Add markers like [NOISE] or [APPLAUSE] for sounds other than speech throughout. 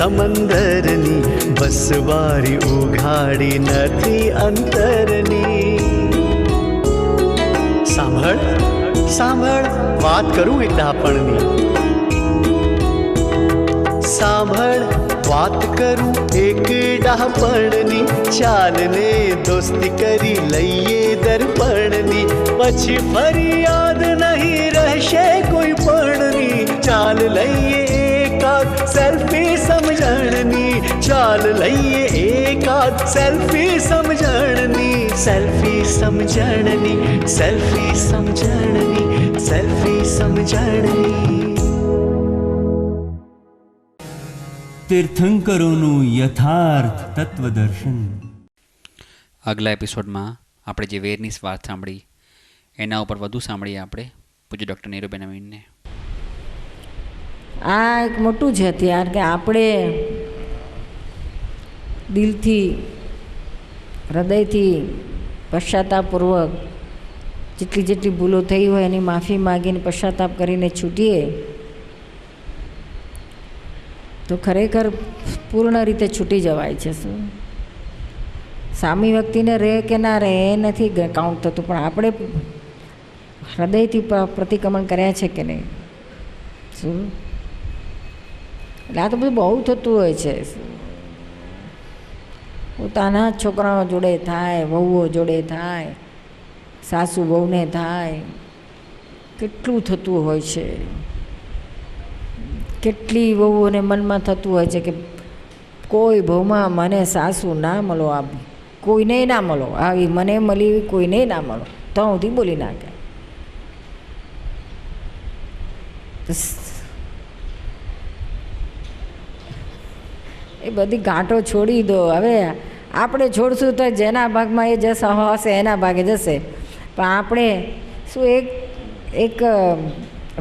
સમંદરની બસવારી ઉઘાડી નથી અંતરની સાંભળ સાંભળ વાત કરું એક ડાપણની સાંભળ વાત કરું એક ડાપણની ચાલને દોસ્તી કરી લઈએ દર્પણની પછી ફરી યાદ નહીં રહેશે કોઈ પણની ચાલ લઈએ એકાદ સેલ્ફી સમજણની ચાલ લઈએ એકાદ સેલ્ફી સમજણની સેલ્ફી સમજણની સેલ્ફી સમજણની સેલ્ફી સમજણની તીર્થંકરોનું યથાર્થ તત્વદર્શન આગલા એપિસોડમાં આપણે જે વેરની વાત સાંભળી એના ઉપર વધુ સાંભળીએ આપણે પૂજ્ય ડૉક્ટર નીરુબેન અમીનને. આ એક મોટું છે હથિયાર કે આપણે દિલથી, હૃદયથી પશ્ચાતાપૂર્વક જેટલી જેટલી ભૂલો થઈ હોય એની માફી માગીને પશ્ચાતાપ કરીને છૂટીએ, તો ખરેખર પૂર્ણ રીતે છૂટી જવાય છે શું? સામી વ્યક્તિને રહે કે ના રહે એ નથી કાઉન્ટ થતું, પણ આપણે હૃદયથી પ્રતિક્રમણ કર્યા છે કે નહીં? શું? એટલે આ તો બધું બહુ થતું હોય છે. પોતાના છોકરાઓ જોડે થાય, વહુઓ જોડે થાય, સાસુ વહુને થાય. કેટલું થતું હોય છે. કેટલી વહુઓને મનમાં થતું હોય છે કે કોઈ ભવમાં મને સાસુ ના મળો, આ કોઈને ના મળો, આવી મને મળી કોઈને ના મળો. તો સુધી બોલી નાખે તો સ- બધી ગાંઠો છોડી દો. હવે આપણે છોડશું તો જેના ભાગમાં એ જશે હશે, એના ભાગે જશે. પણ આપણે શું એક એક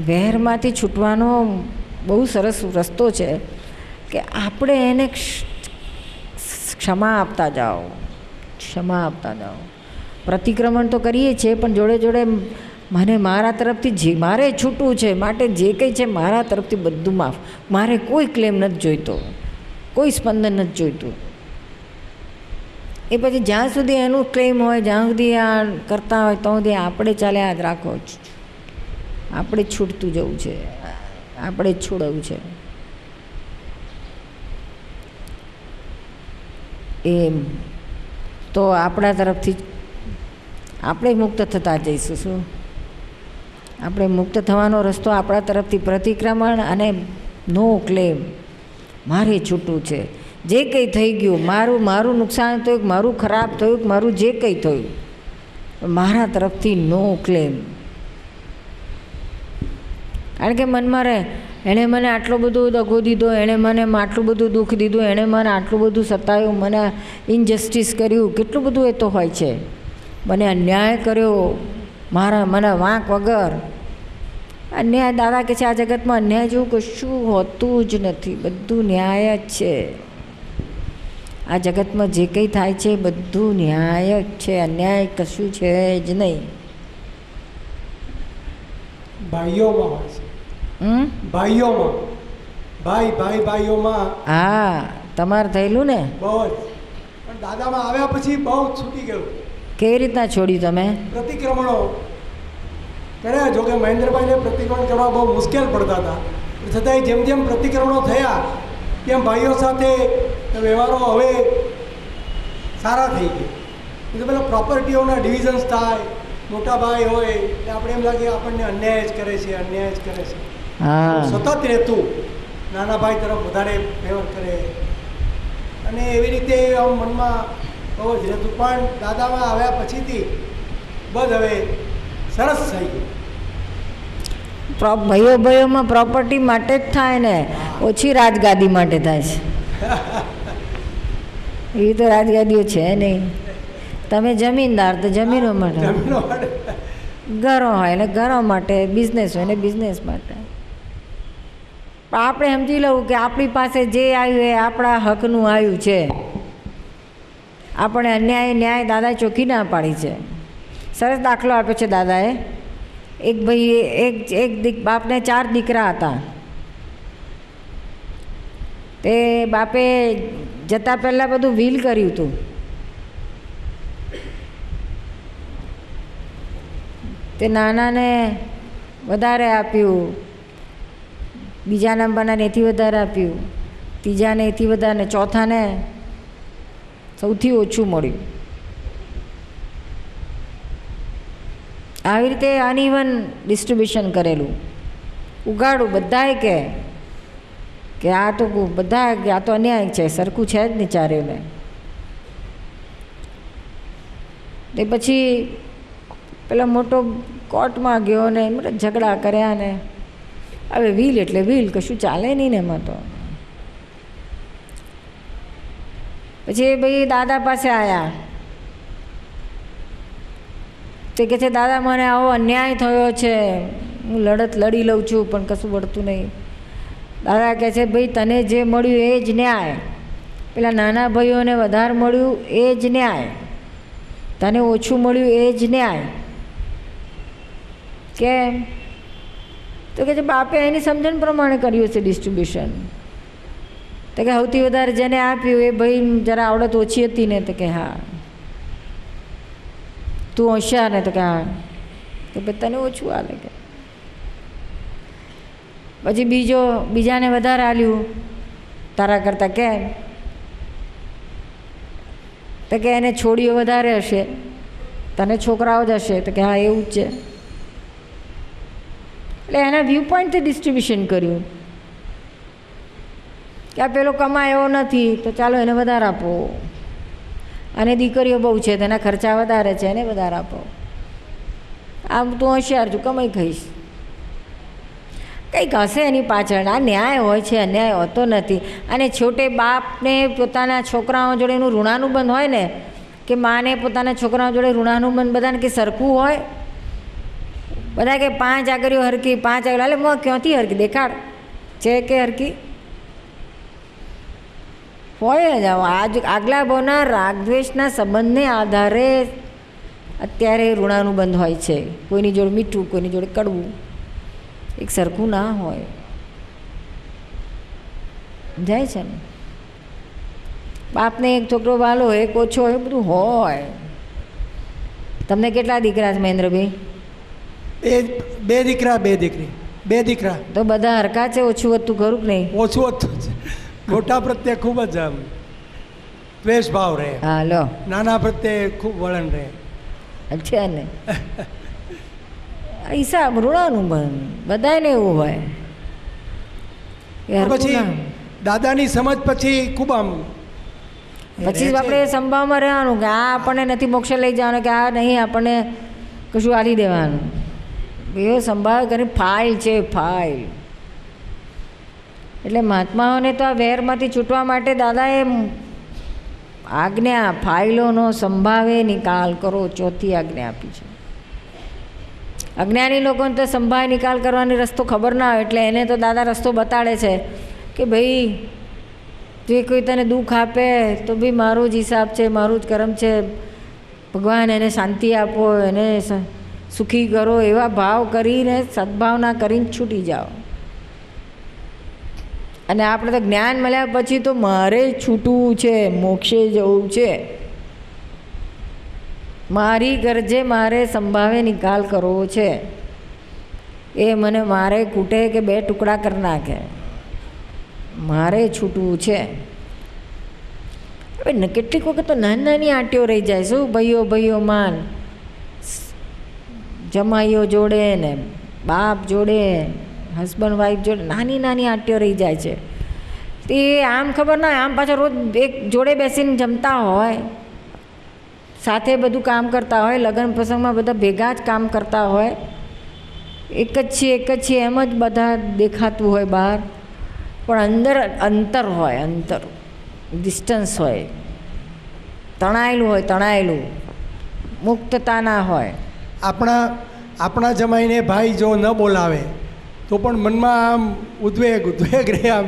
વહેરમાંથી છૂટવાનો બહુ સરસ રસ્તો છે કે આપણે એને ક્ષ- ક્ષમા આપતા જાઓ. ક્ષમા આપતા જાઓ. પ્રતિક્રમણ તો કરીએ છીએ, પણ જોડે જોડે મને મારા તરફથી જે, મારે છૂટવું છે, માટે જે કંઈ છે મારા તરફથી બધું માફ. મારે કોઈ ક્લેમ નથી જોઈતો. કોઈ સ્પંદન નથી જોઈતું. એ પછી જ્યાં સુધી એનું ક્લેમ હોય, જ્યાં સુધી આ કરતા હોય, ત્યાં સુધી આપણે ચાલે યાદ રાખો આપણે છૂટતું જવું છે. આપણે જ છોડવું છે. એમ. તો આપણા તરફથી આપણે મુક્ત થતા જઈશું, શું? આપણે મુક્ત થવાનો રસ્તો આપણા તરફથી પ્રતિક્રમણ અને નો ક્લેમ મારે છૂટું છે. જે કંઈ થઈ ગયું, મારું મારું નુકસાન થયું, મારું ખરાબ થયું, મારું જે કંઈ થયું, મારા તરફથી નો ક્લેમ કારણ કે મનમાં રહે, એણે મને આટલો બધો દગો દીધો, એણે મને આટલું બધું દુઃખ દીધું, એણે મને આટલું બધું સતાવ્યું મને ઇનજસ્ટિસ કર્યું, કેટલું બધું એ તો હોય છે. મને અન્યાય કર્યો, મારા, મને વાંક વગર અન્યાય દાદા કે છે આ જગતમાં અન્યાય જેવું કશું હોતું જ નથી. બધું ન્યાય જ છે. આ જગતમાં જે કંઈ થાય છે બધું ન્યાય જ છે. અન્યાય કશું છે જ નહીં. ભાઈઓમાં હોય છે. હમ? ભાઈઓમાં. ભાઈ ભાઈ ભાઈઓમાં. હા તમારે થયેલું ને? બહુ દાદામાં આવ્યા પછી બહુ છૂટી ગયું. કેવી રીતના છોડ્યું તમે? પ્રતિક્રમણો. કર્યા. જોકે મહેન્દ્રભાઈને પ્રતિક્રમણ કરવા બહુ મુશ્કેલ પડતા હતા. છતાંય જેમ જેમ પ્રતિક્રમણો થયા તેમ ભાઈઓ સાથે વ્યવહારો હવે સારા થઈ ગયા. પેલા પ્રોપર્ટીઓના ડિવિઝન્સ થાય મોટા ભાઈ હોય એટલે આપણે એમ લાગે આપણને અન્યાય જ કરે છે અન્યાય જ કરે છે. સતત રહેતું નાના ભાઈ તરફ વધારે ફેવર કરે. અને એવી રીતે આમ મનમાં બહુ જ રહેતું. પણ દાદામાં આવ્યા પછીથી બસ હવે સરસ થઈ ગયું. પ્રો ભાઈઓમાં પ્રોપર્ટી માટે જ થાય ને ઓછી રાજગાદી માટે થાય છે. [LAUGHS] એવી તો રાજગાદીઓ છે નહીં. તમે જમીનદાર તો જમીનો માટે. ઘરો હોય એટલે ઘરો માટે બિઝનેસ હોય ને બિઝનેસ માટે. આપણે સમજી લઉં કે આપણી પાસે જે આવ્યું એ આપણા હકનું આવ્યું છે. આપણે અન્યાય ન્યાય દાદાએ ચોખ્ખી ના પાડી છે. સરસ દાખલો આપ્યો છે દાદાએ. એક ભાઈ, એક એક દીક, બાપને ચાર દીકરા હતા. તે બાપે જતાં પહેલાં બધું વ્હીલ કર્યું હતું. તે નાનાને વધારે આપ્યું. બીજા નંબરને એથી વધારે આપ્યું. ત્રીજાને એથી વધારે ચોથાને સૌથી ઓછું મળ્યું. આવી રીતે અનઇવન ડિસ્ટ્રીબ્યુશન કરેલું. ઉગાડું બધાએ કે કે આ તો બધા આ તો અન્યાય છે, સરખું છે જ નહીં ચારેને તે પછી પેલો મોટો કોર્ટમાં ગયો ને એમ ઝઘડા કર્યા ને. હવે વ્હીલ એટલે વ્હીલ, કશું ચાલે નહીં ને એમાં તો. પછી ભાઈ દાદા પાસે આવ્યા તે કહે છે, દાદા, મને આવો અન્યાય થયો છે. હું લડત લડી લઉં છું, પણ કશું વળતું નહીં. દાદા કહે છે, ભાઈ, તને જે મળ્યું એ જ ન્યાય. પેલા નાના ભાઈઓને વધારે મળ્યું એ જ ન્યાય. તને ઓછું મળ્યું એ જ ન્યાય. કેમ? તો કે છે, બાપે એની સમજણ પ્રમાણે કર્યું છે ડિસ્ટ્રીબ્યુશન તો કે સૌથી વધારે જેને આપ્યું એ ભાઈ જરા આવડત ઓછી હતી ને, તો કે હા. તું હોશિયાર ને તો કે હા. ભાઈ તને ઓછું હાલે કે. પછી બીજો, બીજાને વધારે હાલ્યું. તારા કરતાં કેમ તો કે એને છોડીઓ વધારે હશે. તને છોકરાઓ જ હશે. તો કે હા, એવું જ છે. એટલે એના વ્યૂ પોઈન્ટથી ડિસ્ટ્રીબ્યુશન કર્યું. કે આ પેલો કમાયો નથી, તો ચાલો એને વધારે આપો. અને દીકરીઓ બહુ છે, તેના ખર્ચા વધારે છે, એને વધારે આપો. આમ તું હોશિયાર છું, કમાઈ ખાઈશ. કંઈક હશે એની પાછળ, આ ન્યાય હોય છે, અન્યાય હોતો નથી. અને છોટે બાપને પોતાના છોકરાઓ જોડે એનું ઋણાનુબંધ હોય ને, કે માને પોતાના છોકરાઓ જોડે ઋણાનુબંધ બધાને કે સરખું હોય? બધા કે પાંચ આગળીઓ હરકી પાંચ આગળ એટલે મ ક્યાંથી હરકી દેખાડ. છે કે હરકી હોય જ. આજ આગલા ભાવના રાગદ્વેષના સંબંધને આધારે અત્યારે ઋણાનુબંધ હોય છે. કોઈની જોડે મીઠું કોઈની જોડે કડવું. એક સરખું ના હોય. જાય છે ને? બાપને એક છોકરો વાલો એક ઓછો હોય બધું હોય. તમને કેટલા દીકરા છે મહેન્દ્રભાઈ? બે બે દીકરા બે દીકરી. બે દીકરા. તો બધા હરકા છે ઓછું વધતું ખરું કે નહીં? ઓછું હતું છે. મોટા પ્રત્યે ખૂબ જ આમ દ્વેષ ભાવ રહે. હા લો નાના પ્રત્યે ખૂબ વળણ રહે. છે ને. હિસાબ ઋણાનુબંધ બધાને એવું હોય. પછી. દાદાની સમજ પછી ખૂબ આમ પછી આપણે સંભાવમાં રહેવાનું કે આ આપણને નથી મોક્ષ લઈ જવાનું કે આ નહીં આપણને કશું આલી દેવાનું. એવો સંભાવ કરી ફાઇલ છે ફાઇલ એટલે મહાત્માઓને તો આ વેરમાંથી છૂટવા માટે દાદાએ આજ્ઞા ફાઇલોનો સંભાવે નિકાલ કરો, ચોથી આજ્ઞા આપી છે. અજ્ઞાની લોકોને તો સંભાવે નિકાલ કરવાની રસ્તો ખબર ના હોય, એટલે એને તો દાદા રસ્તો બતાડે છે કે ભાઈ જે કોઈ તને દુઃખ આપે તો બી મારો જ હિસાબ છે, મારું જ કર્મ છે. ભગવાન એને શાંતિ આપો, એને સુખી કરો, એવા ભાવ કરીને સદભાવના કરીને છૂટી જાઓ. અને આપણે તો જ્ઞાન મળ્યા પછી તો મારે છૂટવું છે, મોક્ષે જવું છે. મારી ગરજે મારે સંભાવે નિકાલ કરવો છે. એ મને મારે કૂટે કે બે ટુકડા કરી નાખે. મારે છૂટવું છે. હવે કેટલીક વખત તો નાની નાની આંટીઓ રહી જાય શું ભાઈઓ ભાઈઓ માન? જમાઈઓ જોડે ને બાપ જોડે. હસબન્ડ વાઈફ જોડે નાની નાની આંટીઓ રહી જાય છે, તે આમ ખબર ના આમ પાછા રોજ એક જોડે બેસીને જમતા હોય, સાથે બધું કામ કરતા હોય, લગ્ન પ્રસંગમાં બધા ભેગા જ કામ કરતા હોય, એક જ છીએ, એક જ છીએ, એમ જ બધા દેખાતું હોય બહાર, પણ અંદર અંતર હોય, અંતર ડિસ્ટન્સ હોય, તણાયેલું હોય, તણાયેલું, મુક્તતા ના હોય. આપણા આપણા જમાઈને ભાઈ જો ન બોલાવે તો પણ મનમાં આમ ઉદ્વેગ ઉદ્વેગ રહે આમ.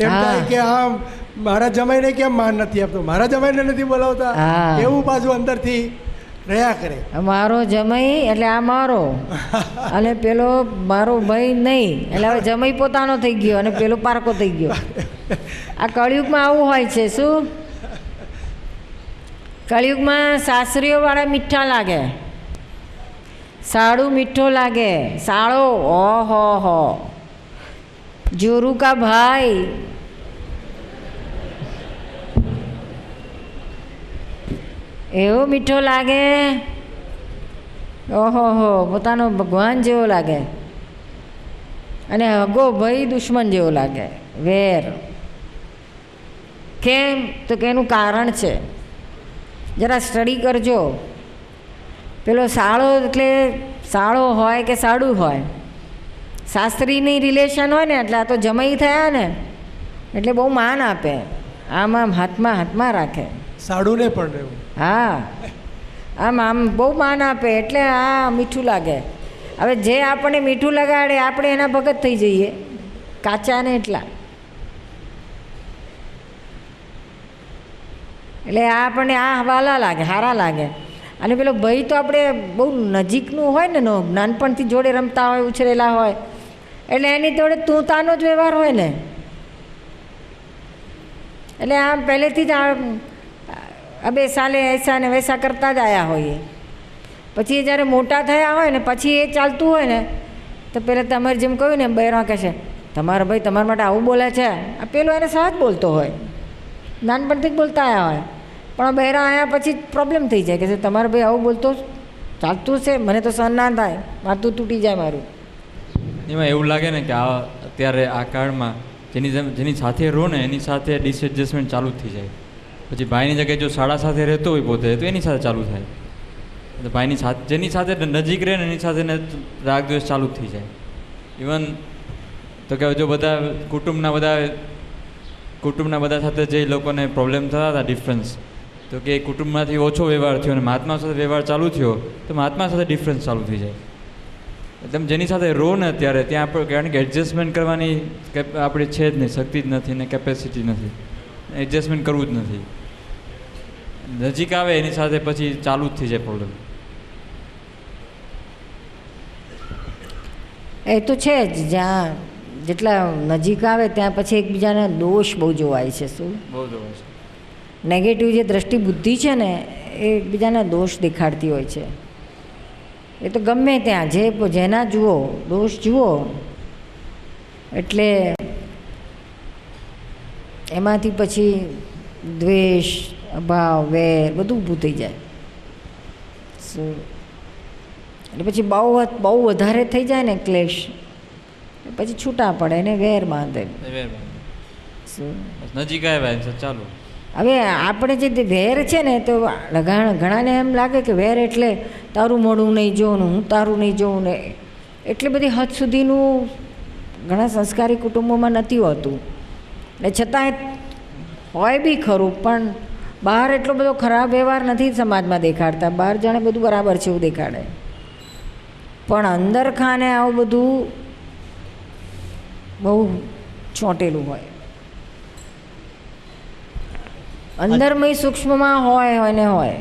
એમ થાય કે આમ મારા જમાઈને કેમ માન નથી આપતો? મારા જમાઈને નથી બોલાવતા. એવું પાછું અંદરથી રહ્યા કરે. મારો જમાઈ એટલે આ મારો. [LAUGHS] અને પેલો મારો ભાઈ નહીં. એટલે હવે જમાઈ પોતાનો થઈ ગયો અને પેલો પારકો થઈ ગયો. આ કળિયુગમાં આવું હોય છે શું? કળિયુગમાં સાસરીઓવાળા મીઠા લાગે. સાડું મીઠો લાગે. સાળો, ઓહો હો. જોરું કા ભાઈ? એવો મીઠો લાગે? ઓહો હો, પોતાનો ભગવાન જેવો લાગે. અને હગો ભાઈ દુશ્મન જેવો લાગે. વેર. કેમ? તો કે એનું કારણ છે. જરા સ્ટડી કરજો. પેલો સાળો એટલે સાળો હોય કે સાડું હોય? શાસ્ત્રીની રિલેશન હોય ને એટલે આ તો જમાઈ થયા ને એટલે બહુ માન આપે. આમ આમ હાથમાં હાથમાં રાખે. સાડુને પણ રહેવું હા. આમ આમ બહુ માન આપે એટલે આ મીઠું લાગે. હવે જે આપણને મીઠું લગાડે આપણે એના ભગત થઈ જઈએ. કાચા ને એટલા. એટલે આ આપણને આ હવાલા લાગે હારા લાગે. અને પેલો ભય તો આપણે બહુ નજીકનું હોય ને નાનપણથી જોડે રમતા હોય, ઉછરેલા હોય. એટલે એની જોડે તું તાનો જ વ્યવહાર હોય ને. એટલે આમ પહેલેથી જ અબે સાલે એસા ને વૈસા કરતા જ આવ્યા હોઈએ. પછી એ જ્યારે મોટા થયા હોય ને, પછી એ ચાલતું હોય ને, તો પહેલાં તમારે જેમ કહ્યું ને બહેરા કહેશે તમારા ભાઈ તમારા માટે આવું બોલે છે. આ પેલો એને સહજ બોલતો હોય. નાનપણથી જ બોલતા આવ્યા હોય. પણ બહેરા આવ્યા પછી પ્રોબ્લેમ થઈ જાય કે તમારો ભાઈ આવું બોલતો ચાલતું છે, મને તો સહન ના થાય માથું તૂટી જાય મારું. એમાં એવું લાગે ને કે આ અત્યારે આ કાળમાં જેની જેની સાથે રહો ને, એની સાથે ડિસએડજસ્ટમેન્ટ ચાલુ થઈ જાય. પછી ભાઈની જગ્યાએ જો શાળા સાથે રહેતો હોય પોતે, તો એની સાથે ચાલુ થાય. તો ભાઈની સાથે, જેની સાથે નજીક રહે ને, એની સાથે રાગ દ્વેષ ચાલુ થઈ જાય. ઇવન તો કે જો બધા કુટુંબના બધા કુટુંબના બધા સાથે જે લોકોને પ્રોબ્લેમ થતા હતા ડિફરન્સ તો કે કુટુંબમાંથી ઓછો વ્યવહાર થયો અને મહાત્મા સાથે વ્યવહાર ચાલુ થયો તો મહાત્મા સાથે ડિફરન્સ ચાલુ થઈ જાય. તમે જેની સાથે રો ને અત્યારે ત્યાં આપણે કારણ કે એડજસ્ટમેન્ટ કરવાની આપણે છે જ નહીં શક્તિ જ નથી ને કેપેસિટી નથી. એડજસ્ટમેન્ટ કરવું જ નથી. નજીક આવે એની સાથે પછી ચાલુ જ થઈ જાય પ્રોબ્લેમ એ તો છે જ જ્યાં જેટલા નજીક આવે ત્યાં પછી એકબીજાના દોષ બહુ જોવાય છે શું? બહુ જોવાય છે. નેગેટિવ જે દ્રષ્ટિ બુદ્ધિ છે ને એ એકબીજાના દોષ દેખાડતી હોય છે. એ તો ગમે ત્યાં જે જેના જુઓ દોષ જુઓ એટલે એમાંથી પછી દ્વેષ અભાવ વેર બધું ઊભું થઈ જાય. એટલે પછી બહુ બહુ વધારે થઈ જાય ને ક્લેશ પછી છૂટા પડે ને વેર બાંધે. નજીક આવ્યા એની ચાલુ. હવે આપણે જે વેર છે ને, તો ઘણા ઘણાને એમ લાગે કે વેર એટલે તારું મોડું નહીં જોઉં હું તારું નહીં જોઉં ને. એટલી બધી હદ સુધીનું ઘણા સંસ્કારી કુટુંબોમાં નથી હોતું. ને છતાંય હોય બી ખરું, પણ બહાર એટલો બધો ખરાબ વ્યવહાર નથી સમાજમાં દેખાડતા. બહાર જાણે બધું બરાબર છે એવું દેખાડે. પણ અંદર ખાને આવું બધું બહુ ચોંટેલું હોય. અંદરમય સૂક્ષ્મમાં હોય હોય ને હોય.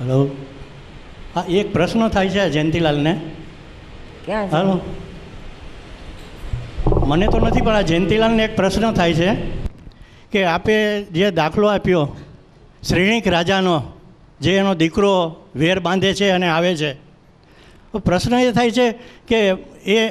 હલો? હા એક પ્રશ્ન થાય છે જયંતિલાલને. ક્યાં હલો? મને તો નથી પણ આ જયંતિલાલને એક પ્રશ્ન થાય છે કે આપે જે દાખલો આપ્યો શ્રેણિક રાજાનો જે એનો દીકરો વેર બાંધે છે અને આવે છે. તો પ્રશ્ન એ થાય છે કે એ